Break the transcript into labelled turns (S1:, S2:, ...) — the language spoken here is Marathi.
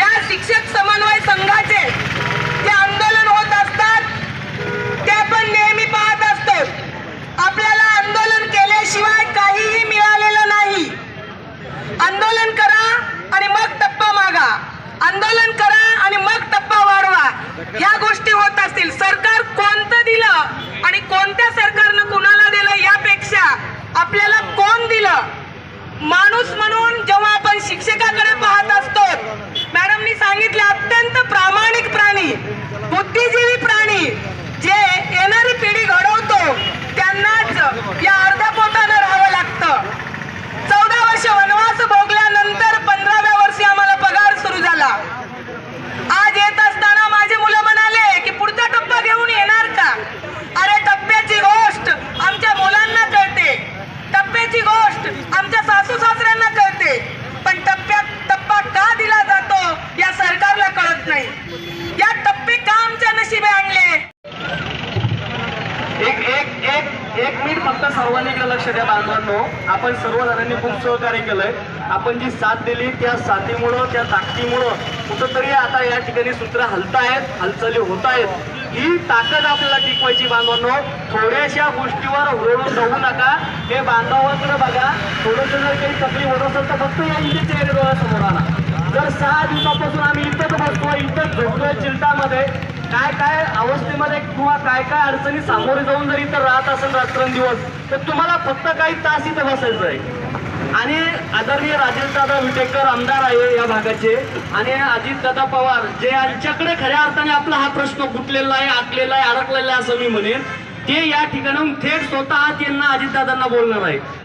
S1: या शिक्षक समन्वय संघाचे जे आंदोलन होत असतात ते पण नेहमी पाहत असतो आपल्याला आंदोलन केल्याशिवाय काहीही मिळालेलं नाही. आंदोलन करा आणि मग टप्पा मागा. आंदोलन करा आणि मग टप्पा वाढवा. या गोष्टी होत असतील. सरकार कोण
S2: एक मिनिट फक्त सर्वांनी इकडे लक्ष द्या बांधवांनो आपण सर्वजणांनी खूप सहकार्य केलंय. आपण जी साथ दिली त्या साथीमुळं त्या ताकदीमुळं कुठंतरी आता या ठिकाणी सूत्र हलतायत हालचाली होत आहेत ही ताकद आपल्याला टिकवायची बांधवांनो थोड्याशा गोष्टीवर हुरळून जाऊ नका. हे बांधवांकडे बघा. थोडंसं जर काही तकलीफ होत असेल तर फक्त या इंजिनच्या डोळ्यासमोर आला जर सहा दिवसापासून आम्ही इथंच बसतोय इथंच झोपतोय चिंतामध्ये काय काय अवस्थेमध्ये किंवा काय काय अडचणी सामोरे जाऊन जर इथं राहत असेल रात्रंदिवस तर तुम्हाला फक्त काही तास इथं बसायचं आहे. आणि आदरणीय राजेशदादा विटेकर आमदार आहे या भागाचे आणि अजितदादा पवार जे यांच्याकडे खऱ्या अर्थाने आपला हा प्रश्न गुटलेला आहे आटलेला आहे अडकलेला आहे असं मी म्हणेन ते या ठिकाणाहून थेट स्वतः त्यांना अजितदादांना बोलणार आहे